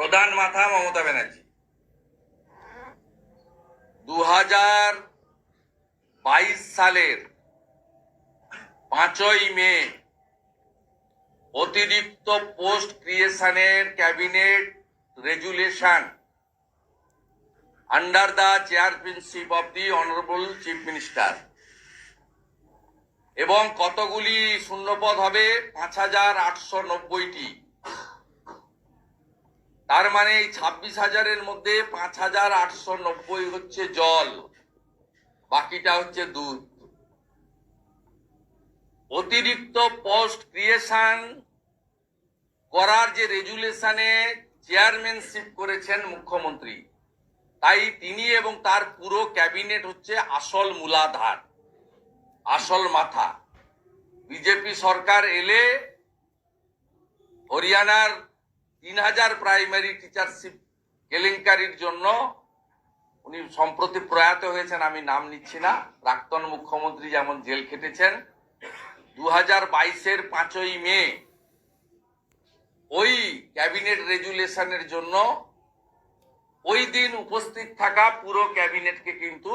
প্রধান মাথা মমতা ব্যানার্জি। দু হাজার বাইশ সালের পাঁচই মে অতিরিক্ত post ক্রিয়েশনের cabinet resolution. Under the chairmanship of the honourable chief minister. এবং কতগুলি শূন্যপদ হবে? পাঁচ হাজার আটশো নব্বইটি। তার মানে এই ছাব্বিশ হাজারের মধ্যে পাঁচ হাজার আটশো নব্বই হচ্ছে জল, বাকিটা হচ্ছে দুধ। অতিরিক্ত পোস্ট ক্রিয়েশন করার যে রেজুলেশনে চেয়ারম্যানশিপ করেছেন মুখ্যমন্ত্রী, তাই তিনি এবং তার পুরো ক্যাবিনেট হচ্ছে আসল মূলাধার, আসল মাথা। বিজেপি সরকার এলে হরিয়ানার তিন হাজার প্রাইমারি টিচারশিপ কেলেঙ্কারির জন্য উনি সম্প্রতি প্রয়াত হয়েছেন, আমি নাম নিচ্ছি না। প্রাক্তন মুখ্যমন্ত্রী যেমন জেল খেটেছেন দু হাজার বাইশের পাঁচই মে ওই ক্যাবিনেট রেজুলেশনের জন্য ওই দিন উপস্থিত থাকা পুরো ক্যাবিনেটকে কিন্তু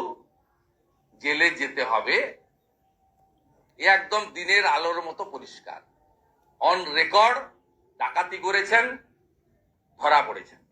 জেলে যেতে হবে। এ একদম দিনের আলোর মতো পরিষ্কার। অন রেকর্ড ডাকাতি করেছেন ধরা পড়েছেন।